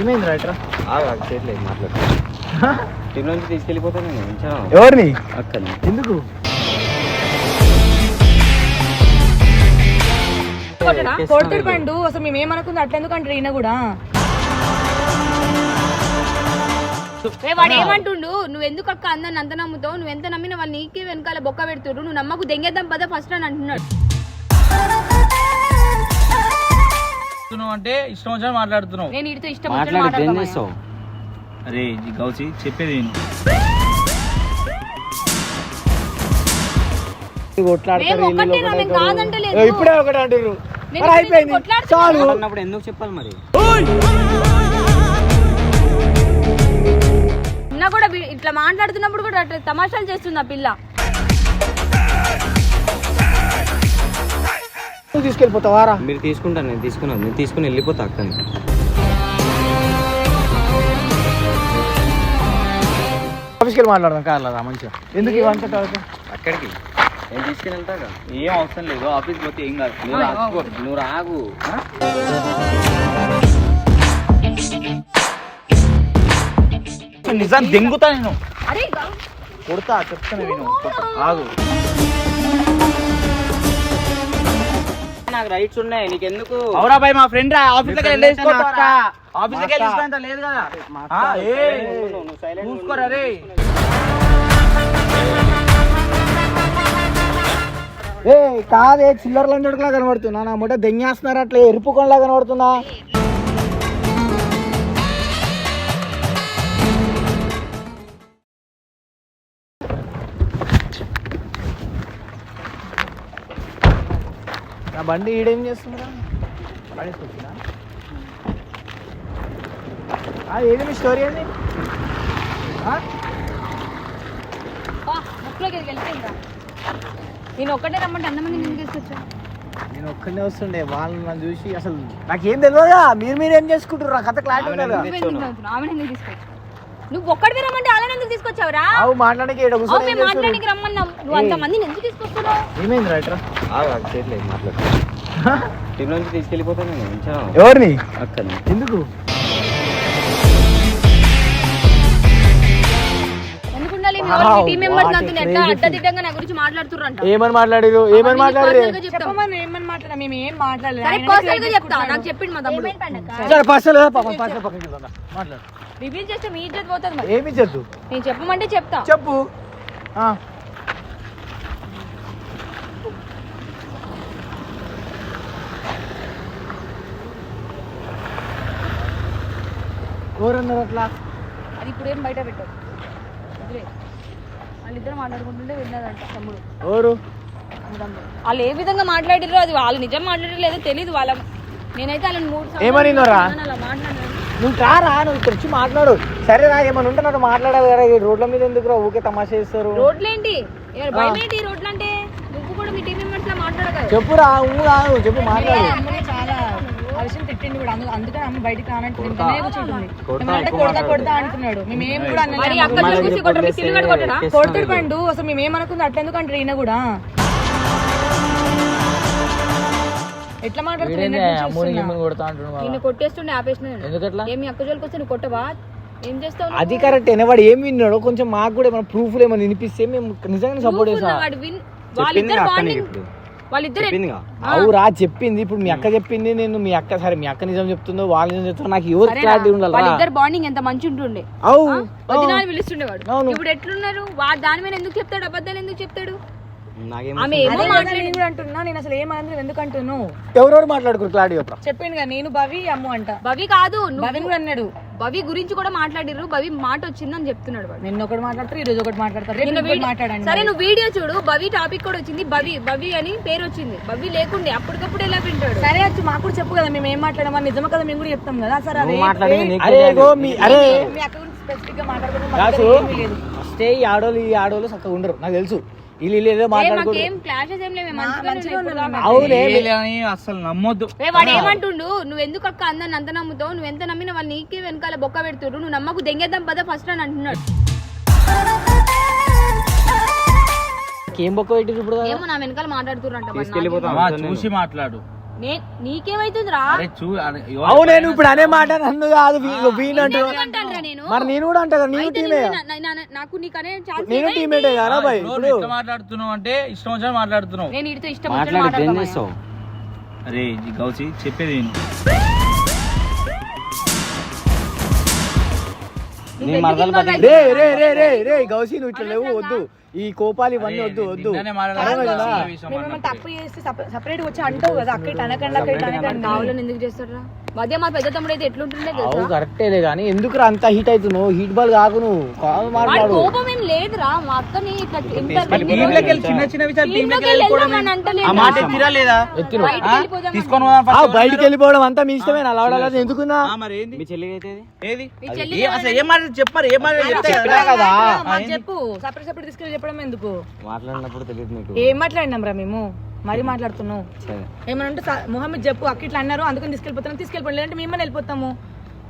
ఏమైంది రైట్రా చేయట్లేదు మాట్లాడు. టీం నుంచి తీసుకెళ్ళిపోతాను నేను ఎవరిని? అక్కని. ఎందుకు? కొడతాడు పండు. అసలు మేము ఏమనుకుంది? అట్లా ఎందుకు అంటారు ఈయన కూడా? వాడు ఏమంటుండు? నువ్వు ఎందుకు అక్క అందరిని అంత నమ్ముతావు? నువ్వు ఎంత నమ్మినా వాళ్ళు నీకే వెనకాల బొక్క పెడుతుర్రు నువ్వు నమ్మకు దెంగేద్దాం పద ఫస్ట్ అని అంటున్నాడు. మాట్లాడుతున్నావు అంటే ఇష్టం వచ్చిన మాట్లాడుతున్నావు. నేను ఇడితో ఇష్టం వచ్చినట్టు మాట్లాడితే ఏం మాట్లాడతాను చేస్తావు? అరే ఈ గౌసి చెప్పేది మేము మేము కాదంటలేదు. ఇప్పుడే ఒకటి అంటారు నేను మరి అయిపోయింది. కొట్లాడుతున్నా. చాలు. అన్నప్పుడు ఎందుకు చెప్పాలి మరి? నిన్న కూడా వీ- ఇట్లా మాట్లాడుతున్నప్పుడు కూడా అట్లా తమాషాలు చేస్తుంది ఆ పిల్ల? నువ్వు తీసుకెళ్ళిపోతావారా? మీరు తీసుకుంటాను నేను తీసుకున్నాను నేను తీసుకుని వెళ్ళిపోతా అక్కని ఆఫీస్కి వెళ్ళి మాట్లాడదాం. కాదు మంచిగా. ఎందుకు ఇవంతా? అక్కడికి. నేను తీసుకుని వెళ్తాగా ఏం అవసరం లేదు ఆఫీస్ పోతే ఏం కాదు. నువ్వు రాకు నువ్వు రాగు. నిజం దెంగుతా నేను. అరే కొడతా చెప్తాను నేను. ఆగు. రైట్స్ ఉన్నాయి. నీకెందుకు? అవురా బాయ్ మా ఫ్రెండ్ రా. ఆఫీస్ దగ్గర వెళ్ళేసుకోరా. ఆఫీస్ దగ్గర వెళ్ళేసుకో లేదు కదా? ఆ, ఏ. చూసుకోరా రే ఏ కాదే చిల్లర లంచడుకులా కనబడుతున్నా. నా ముఠ దెంగేస్తున్నారు అట్లా ఎరుపు కొనలా కనబడుతున్నా. బండి ఈడేం చేస్తుందిరా? ఆ, ఏది మీ స్టోరీ ఆ? వెళ్ళిపోయిందా నేను ఒక్కటే రమ్మంటే అంతమంది నేను తీసుకొచ్చా? నేను ఒక్కడే వస్తుండే వాళ్ళని నన్ను చూసి అసలు నాకేం తెలియదా మీరు మీరు ఏం చేసుకుంటారు నా కథ క్లారిటీ ఆమె తీసుకొచ్చా? నువ్వు ఒక్కడివి రమ్మంటే అలానే ఎందుకు తీసుకొచ్చావురా? అవు మాట్లాడడానికి ఈడ కూర్చొని ఓకే ఏం చేస్తారు? మాట్లాడానికి రమ్మన్నాం నువ్వు అంత మందిని ఎందుకు తీసుకొస్తున్నావు? ఏమైంది రైట్రా ఆగు, చేయట్లేదు మాట్లాడు నుంచి తీసుకెళ్ళిపోతాను ఎవరిని? అక్కని. ఎందుకు? ఏమని మాట్లాడారు ఏమని మాట్లాడారు చెప్తాం. ఏమని మాట్లాడా. మేము ఏం మాట్లాడలేదు సరే ఆయననే పర్సనల్గా create చెప్తా చేసుకుంటున్నాడు. నాకు చెప్పిండు మా తమ్ముడు సరే పర్సలు పాపం పర్సలు పక్కకి వెళ్దాం. మాట్లాడు రివీల్ చేస్తే మీ ఇజ్జత్ పోతుంది మరి ఏమి చెప్తు నేను చెప్పమంటే చెప్తా చెప్పు ఆ. ఎవరన్నారు అట్లా? అది ఇప్పుడు ఏం బయట పెట్టావు వదిలే. వాళ్ళిద్దరు మాట్లాడుకుంటుంటే విన్నదంట తమ్ముడు. ఎవరు? వాళ్ళు ఏ విధంగా మాట్లాడిరో అది వాళ్ళు నిజం మాట్లాడారో లేదో తెలియదు వాళ్ళ నేనైతే వాళ్ళని మూడు మాట్లాడాను నువ్వు రారా? నువ్వు ఇక్కడ వచ్చి మాట్లాడు. సరే రా ఏమైనా ఉంటే కదా. ఈ రోడ్ల మీద ఎందుకు రా? ఊకే తమాషా చేస్తారు. రోడ్లేంటి? ఎవరు భయం ఏంటి ఈ రోడ్లు అంటే నువ్వు కూడా మీ టీం మెంబర్స్ లా మాట్లాడగలవు. చెప్పురా ఊ కాదు చెప్పు మాట్లాడు. చాలా విషయం తిట్టింది కూడా. అందు- అందుకని అమ్మ బయటికి రానంటే ఇంటనే కూర్చుంటుంది. కొడతా, ఏమంటే కొడతా. కొడతా అంటున్నాడు. మేము కూడా కొట్టడా కొడతాడు పండు అసలు మేము ఏమనుకుంది? అట్లా ఎందుకు అంటారు ఈయన కూడా ఎట్లా మాట్లాడుతున్నా కొడతా అంటున్నావు నిన్ను కొట్టేస్తుండే ఆపేసిన ఏమి అక్క జోలికి వస్తే నువ్వు కొట్టవా? ఏం చేస్తావు అది కరెక్ట్ వాడు ఏం విన్నాడో కొంచెం మాకు కూడా ఏమైనా ప్రూఫ్లు ఏమైనా వినిపిస్తే మేము నిజంగా సపోర్ట్ చేస్తాం. వాడు విన్ చెప్పింది వాళ్ళిద్దరు. అవురా చెప్పింది. ఇప్పుడు మీ అక్క చెప్పింది నేను మీ అక్క సరే మీ అక్క నిజం చెప్తుందో వాళ్ళు నిజం చెప్తుందో నాకు ఎవరు క్లారిటీ ఉండాలి? వాళ్ళిద్దరు బాండింగ్ ఎంత మంచి ఉంటుండే అవు. వదినాలు పిలుస్తుండేవాడు. ఇప్పుడు ఎట్లున్నారు? వాడు దాని మీద ఎందుకు చెప్తాడు? అబద్ధాలు ఎందుకు చెప్తాడు? ఎవరెవరు మాట్లాడుకోరు క్లారిటీ చెప్పరా? చెప్పిండు కదా నేను భవి అమ్ము అంట. భవి కాదు నువ్వు. కూడా అన్నాడు. భవి గురించి కూడా మాట్లాడిర్రు. భవి మాట వచ్చిందని చెప్తున్నాడు వాడు. నిన్న ఒకటి మాట్లాడతారు ఈ రోజు ఒకటి మాట్లాడతారు. రేపు నిన్న ఇంకోటి వీడియో- మాట్లాడండి. సరే నువ్వు వీడియో చూడు. భవి టాపిక్ కూడా వచ్చింది. భవి భవి అని పేరు వచ్చింది. భవి లేకుండే అప్పటికప్పుడు ఎలా వింటాడు? సరే వచ్చి మాకు కూడా చెప్పు కదా. మేము ఏం మాట్లాడమా నిజమే కదా మేము కూడా చెప్తాం కదా. సరే అదే నువ్వు మాట్లాడింది నీకు అరే తెలియాలి. గో మీ అరే. మీ అక్క గురించి స్పెసిఫిక్గా ఫస్ట్ ఈ ఆడోళ్ళు ఈ ఆడోళ్ళు చక్కగా ఉండరు. నాకు తెలుసు. వీళ్ళు ఏదో దాకా. అవునే అని అసలు నమ్మొద్దు. ఏ, వాడు ఏమంటుండు? నువ్వు ఎందుకు అక్క అందరిని అంత నమ్ముతావు? నువ్వు ఎంత నమ్మినా వాళ్ళు నీకే వెనకాల బొక్క పెడుతుర్రు నువ్వు నమ్మకు దెంగేద్దాం పద ఫస్ట్ అని అంటున్నాడు. ఏం బొక్క పెట్టి ఇప్పుడు? ఏమో నా వెనకాల మాట్లాడుతుర్రంట తీసుకెళ్ళిపోతాం. అమ్మా, అంతా నేను. చూసి మాట్లాడు. నే- నీకేమైతుందిరా? అరే చూ అరే, ఎవరు- అవునే నువ్వు ఇప్పుడు అనే మాట నన్ను కాదు వీణ్ అంటూ నేను? మరి నేను కూడా అంటా నేను టీమే నాకు నేను టీమేటే? కదా బాయ్? ఇప్పుడు మాట్లాడుతున్నావు అంటే ఇష్టం వచ్చిన మాట్లాడుతున్నావు. నేను ఇడితో ఇష్టం వచ్చినట్టు మాట్లాడితే ఏం మాట్లాడతాను చేస్తావు? అరే గౌసి చెప్పేది విను. నీ మరదలు బతి రే రే రే రే రే గౌసి నువ్వు ఇట్లా లేవు వద్దు. ఈ కోపాలు ఇవన్నీ వద్దు వద్దు. తప్పు చేస్తే సపరేట్ వచ్చి అంటావు కదా అక్కడ అనకండి అక్కడ అనకండి కావాలని ఎందుకు చేస్తారా మధ్య మా పెద్ద తమ్ముడు అయితే ఎట్లుంటుండే తెలుసా? కరెక్టేలే కానీ ఎందుకు అంత హీట్ అవుతున్నావు? హీట్ బాల్ కాకు నువ్వు. కాదు మాట్లాడు. కోపం ఏం లేదురా. మా అక్కని ఇట్లా చిన్న చిన్న విషయాలు వెళ్ళిపోవడం అంటలేదు. ఆ మాట ఎత్తిరా. లేదా తీసుకొని ఆ, బయటికి వెళ్ళిపోవడం అంతా మీ ఇష్టమే నా లవడాలని ఎందుకున్నా? ఆ, మరి ఏంది? మీ చెల్లికి అయితే ఏది మీ చెల్లి ఏ- అసలు ఏం మాట కదా. మాకు చెప్పు. సపరేట్ సపరేట్ తీసుకెళ్ళి చెప్పడం ఎందుకు? మాట్లాడినప్పుడు తెలియదు నీకు. ఏం మాట్లాడినాం రా మేము? మరీ మాట్లాడుతున్నావు. ఏమన్నా అంటే మొహమ్మద్ చెప్పు. అక్క ఇట్లా అన్నారు అందుకని తీసుకెళ్ళిపోతాం తీసుకెళ్ళిపోండి. లేదంటే మేమని వెళ్ళిపోతాము.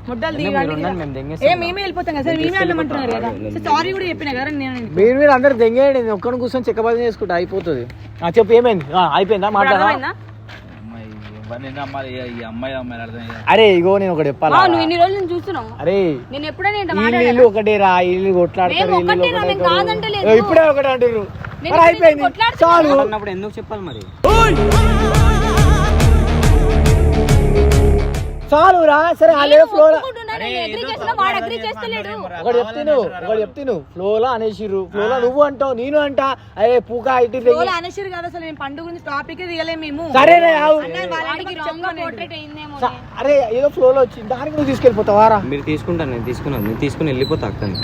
ముడ్డాలు దిగండి మేము ఏ దెంగేస్తాం మేమే వెళ్ళిపోతాం కదా. సరే మేమే వెళ్ళమంటున్నారు కదా. సారీ కూడా చెప్పినా కదా నేను మీరు మీరు అందరు దెంగేయండి. నేను ఒక్కడిని కూర్చొని చెక్కబాదం చేసుకుంటా. అయిపోతుంది. ఆ, చెప్పు ఏమైంది? ఆ, అయిపోయిందా? మాట్లాడా అరే ఇగో నేను ఒకటి చెప్పాలా? నువ్వు ఇన్ని రోజులు నేను చూస్తున్నావు. అరే నేను ఎప్పుడైనా ఇంత వీళ్ళు మాట్లాడానా? వీళ్ళు ఒకటే రా కొట్లాడతారు ఒకటే రా, కాదంటలేదు. అంటారు. ఇప్పుడే ఒకటే అంటారు అయిపోయింది. చాలు. అన్నప్పుడు ఎందుకు చెప్పాలి మరి? చాలు రా సరే ఆ నేను ఫ్లో ఒప్పుకుంటున్నా, నేను వాడు చేస్తలేడు. ఒకటి ఒకటి చెప్తిను ఫ్లోలో అనేసిర్రు. ఫ్లోలో నువ్వు అంటావు నేను అంటా. అరే పూకా ఇటు తెగి- రోజులు అనేసారు కదా అసలు నేను పండుగ గురించి టాపిక్ దిగలేము మేము. సరేనే ఆవు. వాడికి wrong గా portrait అయిందేమో స- అరే ఏదో ఫ్లోలో వచ్చింది. దానికి నువ్వు తీసుకెళ్ళిపోతావా? రా మీరు తీసుకుంటాను నేను తీసుకున్నాను. నేను తీసుకుని వెళ్ళిపోతా అక్కని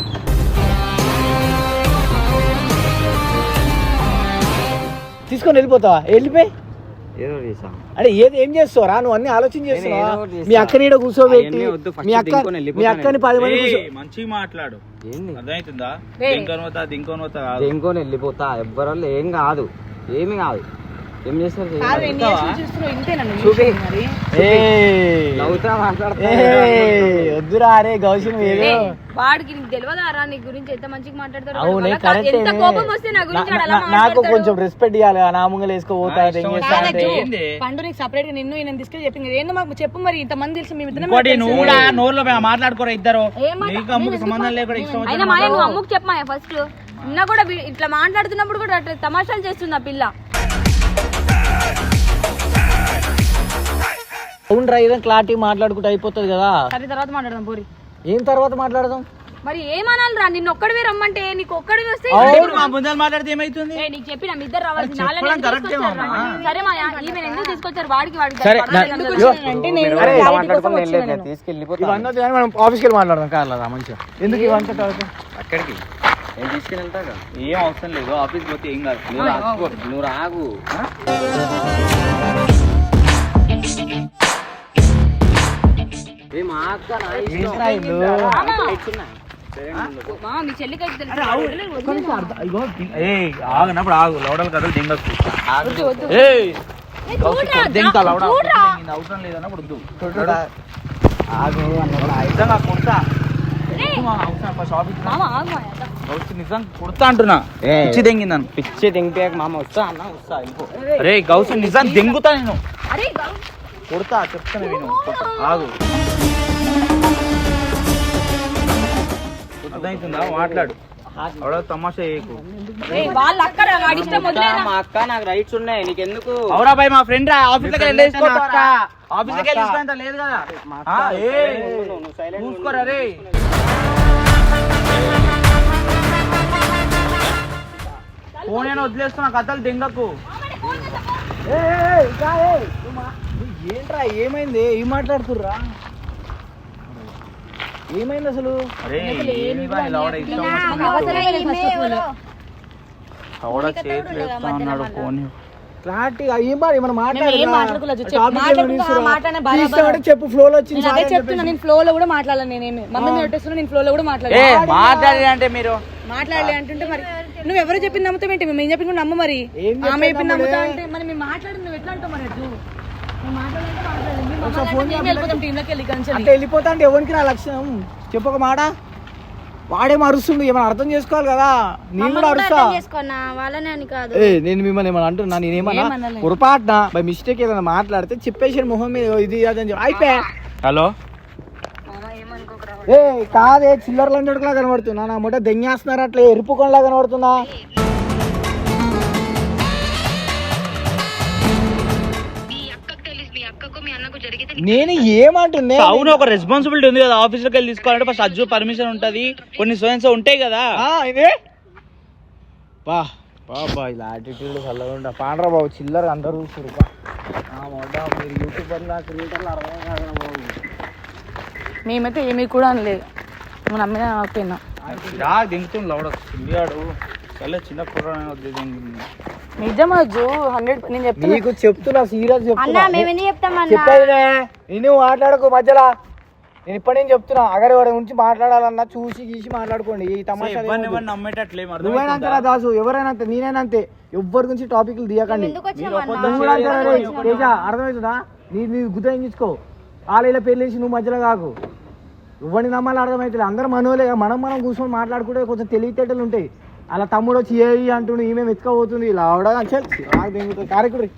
తీసుకొని వెళ్ళిపోతావా? వెళ్ళిపోయి అరే ఏది ఏం చేస్తావురా? నువ్వు అన్ని ఆలోచన చేస్తున్నావా. మీ అక్కని ఈడ కూర్చోబెట్టి మీ అక్క మీ అక్కని పది మంది మంచిగా మాట్లాడు. ఏంది? అర్థమవుతుందా? పోతా కాదు. దేనికొని వెళ్ళిపోతా ఎవ్వరు ఏం కాదు. ఏమి కాదు. ఏం చేస్తారు వద్దురా అరే గౌసి నువ్వు ఏదో ఏయ్, వాడికి నీకు తెలియదారా నీ గురించి ఎంత మంచిగా మాట్లాడతాడు వాడు? అవునే వాళ్ళ కా- కరెక్ట్ ఎంత కోపం వస్తే నా గురించి వాడు అలా నాకు. కొంచెం రెస్పెక్ట్ ఇవ్వాలి నా ముంగలు వేసుకోపోతా అంటే. ఏంది? పండు నీకు సపరేట్గా నిన్ను నేను తీసుకెళ్ళి చెప్పింది ఏందో మాకు చెప్పు మరి ఇంత మంది తెలిసి మేము ఇద్దరం ఇంకోటి నువ్వు కూడా నోరులో మాట్లాడుకోరా ఇద్దరు? ఏం నీకు అమ్ముకు సంబంధం లేకుండా ఇష్టం అయినా వచ్చిన మాయ నువ్వు అమ్ముకు చెప్పమా ఫస్ట్ నిన్న కూడా ఇట్లా మాట్లాడుతున్నప్పుడు కూడా అట్లా తమాషాలు చేస్తుంది ఆ పిల్ల. అవునరా ఏదో క్లారిటీ మాట్లాడుకుంటే అయిపోతుంది కదా. సరే తర్వాత మాట్లాడదాం పోరి. ఏం తర్వాత మాట్లాడదాం? మరి ఏమనాలిరా నిన్ను ఒక్కడివే రమ్మంటే నీకు ఒక్కడివి వస్తే ఇప్పుడు మా ముందర మాట్లాడితే ఏమైతుంది? ఏ, నీకు చెప్పిన మీ ఇద్దరు రావాల్సింది చెప్పడం వాళ్ళని ఎందుకు correct ఏ తీసుకొచ్చారు? మామ. రా? సరే మాయా ఈమె ఎందుకు తీసుకొచ్చారు? వాడికి వాడికి సరే. అంటే నేను కోసం వచ్చిన నేను. తీసుకెళ్ళిపోతా. ఇవన్నీ వద్దు కానీ మనం ఆఫీస్కి వెళ్ళి మాట్లాడదాం కాదు మంచిగా. ఎందుకు ఇవంతా తర్వాత అక్కడికి. నేను తీసుకుని వెళ్తాగా ఏం అవసరం లేదు ఆఫీస్ పోతే ఏం కాదు. నువ్వు నువ్వు రాగు. ఏ మా చెల్లికి ఆగనప్పుడు ఆగు. లౌడల్ కథలు దింగకు. లౌడ. అవసరం లేదన్నప్పుడు వద్దు. ఆగు. నిజంగా కుడతా. నిజం కుడతా అంటున్నా. ఏ. పిచ్చి దెంగిందని పిచ్చి దింపాక మామ వస్తా అన్న వస్తా రే గౌసి నిజం దెంగుతా నేను. అరే గౌ- కుడతా చెప్తాను విను. ఆగు. అర్థమవుతుందా మాట్లాడు. తమాషా చేయకు. ఏయ్, వాళ్ళ అక్కడ వాడి ఇష్టం వదిలేనా? మా అక్క నాకు రైట్స్ ఉన్నాయి. నీకెందుకు? అవురా బాయ్ మా ఫ్రెండ్ రా. ఆఫీస్ దగ్గర. ఆఫీస్ లేదు కదా? ఆ, ఏయ్, నువ్వు silent ఉండు. చూసుకోరా రే. ఫోన్ అయినా వదిలేస్తున్నా? కథలు దింగకు. ఏయ్, ఏయ్, ఏయ్, ఏంట్రా ఏమైంది? ఏం మాట్లాడుతుర్రా? ఏమైంది అసలు? అరే ఏమి ఇష్టం అన్నాడు ఫోన్ క్లారిటీ ఏం మాట్లాడుకోలేదు. చెప్పు, ఫ్లో లో వచ్చింది నేను అదే చెప్తున్నా నేను ఫ్లో లో కూడా మాట్లాడలేను నేనేమి. మమ్మీ పెట్టేస్తున్నా నేను ఫ్లో లో కూడా ఏ మాట్లాడలేదు మాట్లాడి అంటే మీరు. మాట్లాడలే అంటుంటే మరి నువ్వు ఎవరు చెప్పింది నమ్ముతావేంటి మేము ఏం చెప్పింది కూడా నమ్ము మరి? ఆమె చెప్పింది నమ్ముతా అంటే మరి మేము మాట్లాడి నువ్వు ఎట్లా అంటావు మరి అంటే వెళ్ళిపోతా అంటే ఎవరికి రా లక్ష్యం చెప్పు ఒక మాట. వాడేమో అరుస్తుండు ఏమైనా అర్థం చేసుకోవాలి కదా? నేను కూడా అరుస్తా ఏ నేను మిమ్మల్ని ఏమైనా అంటున్నా? నేనేమన్నా ఏమనలే. పొరపాటున బై మిస్టేక్ ఏదైనా మాట్లాడితే చెప్పేసి మొహం మీద ఇది అదని చెప్పి. అయిపోయా హలో? ఏ కాదే చిల్లర లంచడుకులా కనబడుతున్నా. నా ముఠ దెంగేస్తున్నారు? అట్లా ఎరుపు కొనలా కనబడుతున్నా. నేను ఏమంటున్నా? అవును ఒక రెస్పాన్సిబిలిటీ ఉంది కదా ఆఫీస్లోకి వెళ్ళి తీసుకోవాలంటే ఫస్ట్ అజ్జు పర్మిషన్ ఉంటది కొన్ని సోయన్స్ ఉంటాయి కదా. ఆ, ఇదే? బా బాబా ఇలా యాటిట్యూడ్ చల్లగా ఉండ. పాండ్రా బాబు చిల్లర అందరూ మొడ్డ మీరు యూట్యూబర్లా క్రియేటర్లు అర్థం కాదు బాబు. మేమైతే ఏమీ కూడా అనలేదు. నువ్వు నమ్మినా రా దింగుతుంది లవడ. చిల్లాడు నిజమజ్జు హండ్రెడ్ నేను చెప్తున్నా. నీకు చెప్తున్నా సీరియస్ అన్న మేము ఎందుకు చెప్తామన్నా? చెప్పేదినే నేను మాట్లాడకు మధ్యలో. నేను ఇప్పటి నుంచి చెప్తున్నా అగర్ ఎవరి గురించి మాట్లాడాలన్నా చూసి గీసి మాట్లాడుకోండి. ఈ తమాషా నువ్వైనా అంతేరా దాసు ఎవరైనా అంతే నేనైనా అంతే. ఎవ్వరి గురించి టాపిక్లు తీయకండి. అర్థమవుతుందా? నీ నీ గుర్తించుకో వాళ్ళ ఇలా పెళ్ళేసి నువ్వు మధ్యలో కాకు. ఎవరిని నమ్మాలి అర్థమవుతుంది అందరు మనోలే మనం మనం కూర్చొని మాట్లాడుకుంటే కొంచెం తెలివితేటలు ఉంటాయి. అలా తమ్ముడు వచ్చి ఏ అంటుండు ఈమె వెతుకపోతుంది ఇలా చల్ కార్యక్రమం